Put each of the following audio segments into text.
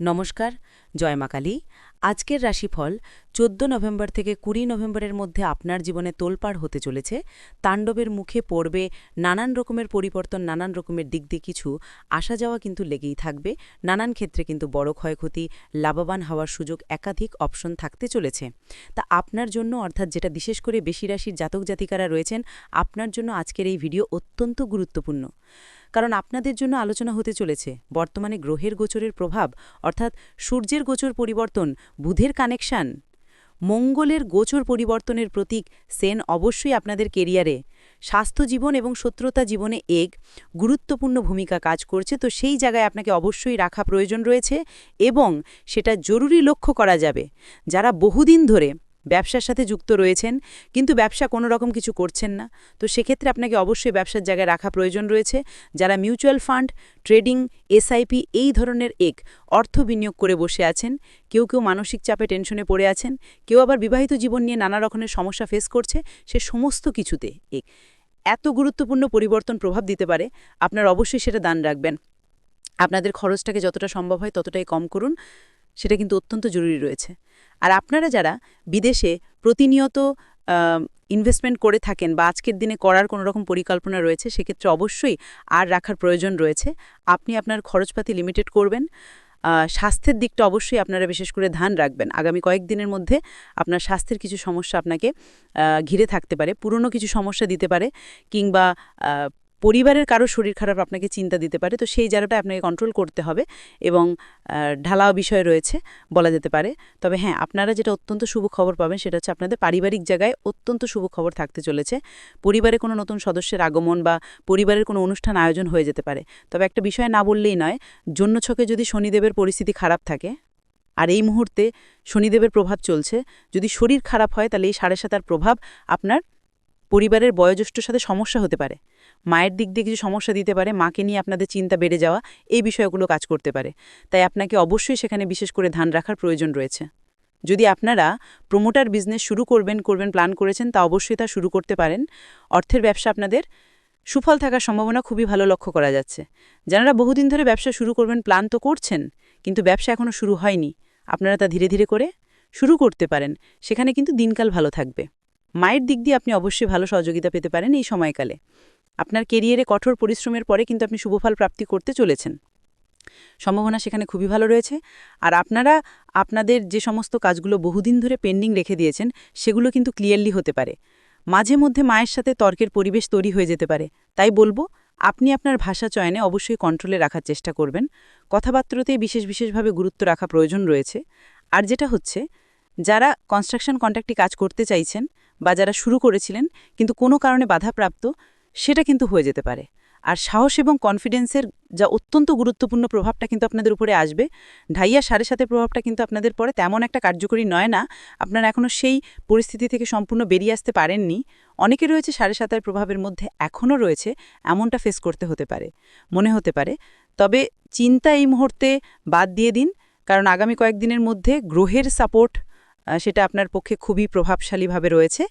নমস্কার, জয় মা কালী। আজকের রাশিফল চোদ্দ নভেম্বর থেকে কুড়ি নভেম্বরের মধ্যে আপনার জীবনে তোলপাড় হতে চলেছে। তাণ্ডবের মুখে পড়বে নানান রকমের পরিবর্তন, নানান রকমের দিক দিয়ে কিছু আসা যাওয়া কিন্তু লেগেই থাকবে। নানান ক্ষেত্রে কিন্তু বড় ক্ষয়ক্ষতি, লাভবান হওয়ার সুযোগ একাধিক অপশন থাকতে চলেছে। তা আপনার জন্য অর্থাৎ যেটা বিশেষ করে বেশি রাশির জাতক জাতিকারা রয়েছেন, আপনার জন্য আজকের এই ভিডিও অত্যন্ত গুরুত্বপূর্ণ। কারণ আপনাদের জন্য আলোচনা হতে চলেছে। বর্তমানে গ্রহের গোচরের প্রভাব, অর্থাৎ সূর্যের গোচর পরিবর্তন, বুধের কানেকশান, মঙ্গলের গোচর পরিবর্তনের প্রতীক সেন অবশ্যই আপনাদের কেরিয়ারে। স্বাস্থ্য জীবন এবং শত্রুতা জীবনে এক গুরুত্বপূর্ণ ভূমিকা কাজ করছে, তো সেই জায়গায় আপনাকে অবশ্যই রাখা প্রয়োজন রয়েছে এবং সেটা জরুরি লক্ষ্য করা যাবে। যারা বহুদিন ধরে ব্যবসার সাথে যুক্ত রয়েছেন, কিন্তু ব্যবসা কোনো রকম কিছু করছেন না। তো সেক্ষেত্রে আপনাকে অবশ্যই ব্যবসার জায়গায় রাখা প্রয়োজন রয়েছে। যারা মিউচুয়াল ফান্ড, ট্রেডিং, এসআইপি এই ধরনের এক অর্থ বিনিয়োগ করে বসে আছেন, কেউ কেউ মানসিক চাপে টেনশনে পড়ে আছেন, কেউ আবার বিবাহিত জীবন নিয়ে নানা রকমের সমস্যা ফেস করছে, সে সমস্ত কিছুতে এক। এত গুরুত্বপূর্ণ পরিবর্তন প্রভাব দিতে পারে, আপনার অবশ্যই সেটা দান রাখবেন। আপনাদের খরচটাকে যতটা সম্ভব হয় ততটাই কম করুন, সেটা কিন্তু অত্যন্ত জরুরি রয়েছে। আর আপনারা যারা বিদেশে প্রতিনিয়ত ইনভেস্টমেন্ট করে থাকেন বা আজকের দিনে করার কোনো রকম পরিকল্পনা রয়েছে, সেক্ষেত্রে অবশ্যই আর রাখার প্রয়োজন রয়েছে। আপনি আপনার খরচপাতি লিমিটেড করবেন। স্বাস্থ্যের দিকটা অবশ্যই আপনারা বিশেষ করে ধ্যান রাখবেন। আগামী কয়েকদিনের মধ্যে আপনার স্বাস্থ্যের কিছু সমস্যা আপনাকে ঘিরে থাকতে পারে, পুরনো কিছু সমস্যা দিতে পারে কিংবা পরিবারের কারও শরীর খারাপ আপনাকে চিন্তা দিতে পারে, তো সেই জায়গাটা আপনাকে কন্ট্রোল করতে হবে এবং ঢালাও বিষয় রয়েছে বলা যেতে পারে। তবে হ্যাঁ আপনারা যেটা অত্যন্ত শুভ খবর পাবেন সেটা হচ্ছে আপনাদের পারিবারিক জায়গায় অত্যন্ত শুভ খবর থাকতে চলেছে। পরিবারে কোনো নতুন সদস্যের আগমন বা পরিবারের কোনো অনুষ্ঠান আয়োজন হয়ে যেতে পারে। তবে একটা বিষয় না বললেই নয়, জন্য ছকে যদি শনিদেবের পরিস্থিতি খারাপ থাকে, আর এই মুহূর্তে শনিদেবের প্রভাব চলছে, যদি শরীর খারাপ হয় তাহলে এই সাড়ে সাতার প্রভাব আপনার পরিবারের বয়োজ্যেষ্ঠর সাথে সমস্যা হতে পারে। মায়ের দিক দিয়ে কিছু সমস্যা দিতে পারে, মাকে নিয়ে আপনাদের চিন্তা বেড়ে যাওয়া, এই বিষয়গুলো কাজ করতে পারে। তাই আপনাকে অবশ্যই সেখানে বিশেষ করে ধান রাখার প্রয়োজন রয়েছে। যদি আপনারা প্রমোটার বিজনেস শুরু করবেন করবেন প্ল্যান করেছেন, তা অবশ্যই তা শুরু করতে পারেন। অর্থের ব্যবসা আপনাদের সুফল থাকার সম্ভাবনা খুবই ভালো লক্ষ্য করা যাচ্ছে। যারা বহুদিন ধরে ব্যবসা শুরু করবেন প্ল্যান তো করছেন, কিন্তু ব্যবসা এখনও শুরু হয়নি, আপনারা তা ধীরে ধীরে করে শুরু করতে পারেন। সেখানে কিন্তু দিনকাল ভালো থাকবে। মায়ের দিক দিয়ে আপনি অবশ্যই ভালো সহযোগিতা পেতে পারেন এই সময়কালে। আপনার কেরিয়ারে কঠোর পরিশ্রমের পরে কিন্তু আপনি শুভফল প্রাপ্তি করতে চলেছেন। সম্ভাবনা সেখানে খুবই ভালো রয়েছে। আর আপনারা আপনাদের যে সমস্ত কাজগুলো বহুদিন ধরে পেন্ডিং রেখে দিয়েছেন, সেগুলো কিন্তু ক্লিয়ারলি হতে পারে। মাঝে মধ্যে মায়ের সাথে তর্কের পরিবেশ তৈরি হয়ে যেতে পারে। তাই বলব, আপনি আপনার ভাষা চয়নে অবশ্যই কন্ট্রোলে রাখার চেষ্টা করবেন। কথাবার্তাতে বিশেষ বিশেষভাবে গুরুত্ব রাখা প্রয়োজন রয়েছে। আর যেটা হচ্ছে, যারা কনস্ট্রাকশন কন্ট্রাক্টে কাজ করতে চাইছেন বা যারা শুরু করেছিলেন, কিন্তু কোনো কারণে বাধাপ্রাপ্ত সেটা কিন্তু হয়ে যেতে পারে। আর সাহস এবং কনফিডেন্সের যা অত্যন্ত গুরুত্বপূর্ণ প্রভাবটা কিন্তু আপনাদের উপরে আসবে। ঢাইয়া সাড়ে সাথে প্রভাবটা কিন্তু আপনাদের পরে তেমন একটা কার্যকরী নয় না, আপনারা এখনও সেই পরিস্থিতি থেকে সম্পূর্ণ বেরিয়ে আসতে পারেননি। অনেকে রয়েছে সাড়ে সাতের প্রভাবের মধ্যে এখনও রয়েছে, এমনটা ফেস করতে হতে পারে, মনে হতে পারে। তবে চিন্তা এই মুহূর্তে বাদ দিয়ে দিন, কারণ আগামী কয়েকদিনের মধ্যে গ্রহের সাপোর্ট সেটা আপনার পক্ষে খুবই প্রভাবশালীভাবে রয়েছে।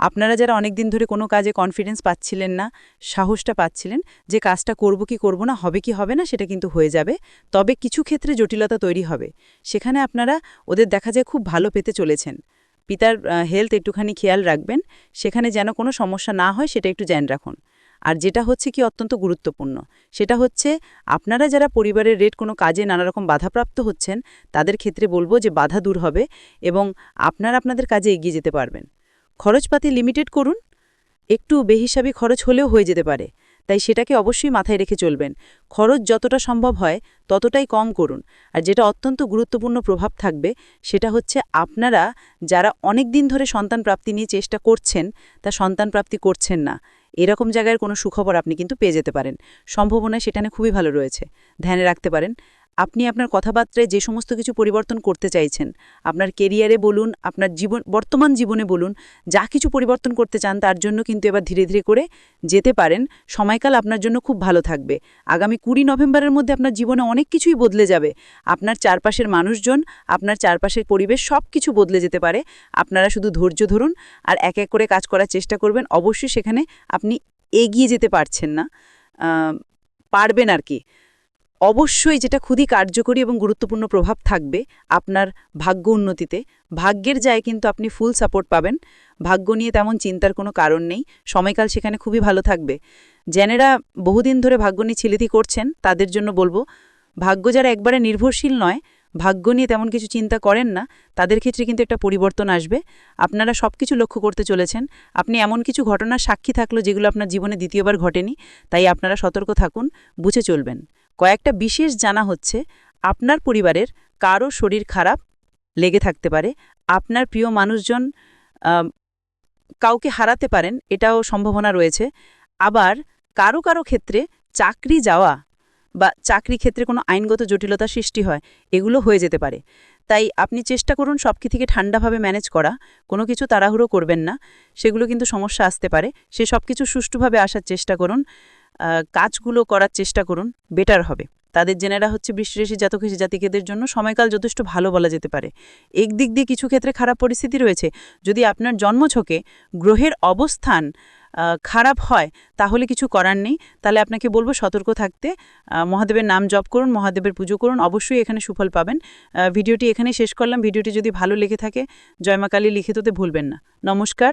আপনারা যারা অনেক দিন ধরে কোনো কাজে কনফিডেন্স পাচ্ছিলেন না, সাহসটা পাচ্ছিলেন যে কাজটা করব কি করব না, হবে কি হবে না, সেটা কিন্তু হয়ে যাবে। তবে কিছু ক্ষেত্রে জটিলতা তৈরি হবে। সেখানে আপনারা ওদের দেখা যায় খুব ভালো পেতে চলেছেন। পিতার হেলথ একটুখানি খেয়াল রাখবেন। সেখানে যেন কোনো সমস্যা না হয়, সেটা একটু জ্যান রাখুন। আর যেটা হচ্ছে কি অত্যন্ত গুরুত্বপূর্ণ, সেটা হচ্ছে আপনারা যারা পরিবারের রেট কোনো কাজে নানা রকম বাধাপ্রাপ্ত হচ্ছেন, তাদের ক্ষেত্রে বলব যে বাধা দূর হবে এবং আপনারা আপনাদের কাজে এগিয়ে যেতে পারবেন। খরচপাতি লিমিটেড করুন, একটু বেহিসাবি খরচ হলেও হয়ে যেতে পারে, তাই সেটাকে অবশ্যই মাথায় রেখে চলবেন। খরচ যতটা সম্ভব হয় ততটাই কম করুন, আর যেটা অত্যন্ত গুরুত্বপূর্ণ প্রভাব থাকবে সেটা হচ্ছে আপনারা যারা অনেক দিন ধরে সন্তান প্রাপ্তি নিয়ে চেষ্টা করছেন, তা সন্তান প্রাপ্তি করছেন না। এরকম জায়গায় কোনো সুখবর আপনি কিন্তু পেয়ে যেতে পারেন। সম্ভাবনা সেখানে খুবই ভালো রয়েছে। ধ্যানে রাখতে পারেন। আপনি আপনার কথাবার্তায় যে সমস্ত কিছু পরিবর্তন করতে চাইছেন, আপনার কেরিয়ারে বলুন, আপনার জীবন, বর্তমান জীবনে বলুন, যা কিছু পরিবর্তন করতে চান তার জন্য কিন্তু এবার ধীরে ধীরে করে যেতে পারেন। সময়কাল আপনার জন্য খুব ভালো থাকবে। আগামী কুড়ি নভেম্বরের মধ্যে আপনার জীবনে অনেক কিছুই বদলে যাবে। আপনার চারপাশের মানুষজন, আপনার চারপাশের পরিবেশ সব কিছু বদলে যেতে পারে। আপনারা শুধু ধৈর্য ধরুন আর এক এক করে কাজ করার চেষ্টা করবেন। অবশ্যই সেখানে আপনি এগিয়ে যেতে পারছেন না। পারবেন আর কি। অবশ্যই যেটা খুবই কার্যকরী এবং গুরুত্বপূর্ণ প্রভাব থাকবে আপনার ভাগ্য উন্নতিতে। ভাগ্যের যায় কিন্তু আপনি ফুল সাপোর্ট পাবেন। ভাগ্য নিয়ে তেমন চিন্তার কোনো কারণ নেই। সময়কাল সেখানে খুবই ভালো থাকবে। জেনেরা বহুদিন ধরে ভাগ্য নিয়ে ছিলিতি করছেন, তাদের জন্য বলব, ভাগ্য যারা একবারে নির্ভরশীল নয়, ভাগ্য নিয়ে তেমন কিছু চিন্তা করেন না, তাদের ক্ষেত্রে কিন্তু একটা পরিবর্তন আসবে। আপনারা সব কিছু লক্ষ্য করতে চলেছেন। আপনি এমন কিছু ঘটনার সাক্ষী থাকল যেগুলো আপনার জীবনে দ্বিতীয়বার ঘটেনি, তাই আপনারা সতর্ক থাকুন, বুঝে চলবেন। কয়েকটা বিশেষ জানা হচ্ছে, আপনার পরিবারের কারও শরীর খারাপ লেগে থাকতে পারে, আপনার প্রিয় মানুষজন কাউকে হারাতে পারেন, এটাও সম্ভাবনা রয়েছে। আবার কারও কারও ক্ষেত্রে চাকরি যাওয়া বা চাকরি ক্ষেত্রে কোনো আইনগত জটিলতা সৃষ্টি হয়, এগুলো হয়ে যেতে পারে। তাই আপনি চেষ্টা করুন সব থেকে ঠান্ডাভাবে ম্যানেজ করা, কোনো কিছু তাড়াহুড়ো করবেন না, সেগুলো কিন্তু সমস্যা আসতে পারে। সে সব কিছু সুষ্ঠুভাবে আসার চেষ্টা করুন। কাজগুলো করার চেষ্টা করুন বেটার হবে। তাদের জেনেরা হচ্ছে বৃষ্টিরেশি জাতক হিসেবে জাতিকেদের জন্য সময়কাল যথেষ্ট ভালো বলা যেতে পারে। একদিক দিয়ে কিছু ক্ষেত্রে খারাপ পরিস্থিতি রয়েছে। যদি আপনার জন্মছকে গ্রহের অবস্থান খারাপ হয়, তাহলে কিছু করার নেই। তাহলে আপনাকে বলব সতর্ক থাকতে। মহাদেবের নাম জপ করুন, মহাদেবের পুজো করুন, অবশ্যই এখানে সুফল পাবেন। ভিডিওটি এখানে শেষ করলাম। ভিডিওটি যদি ভালো লেগে থাকে জয়মাকালী লিখিততে ভুলবেন না। নমস্কার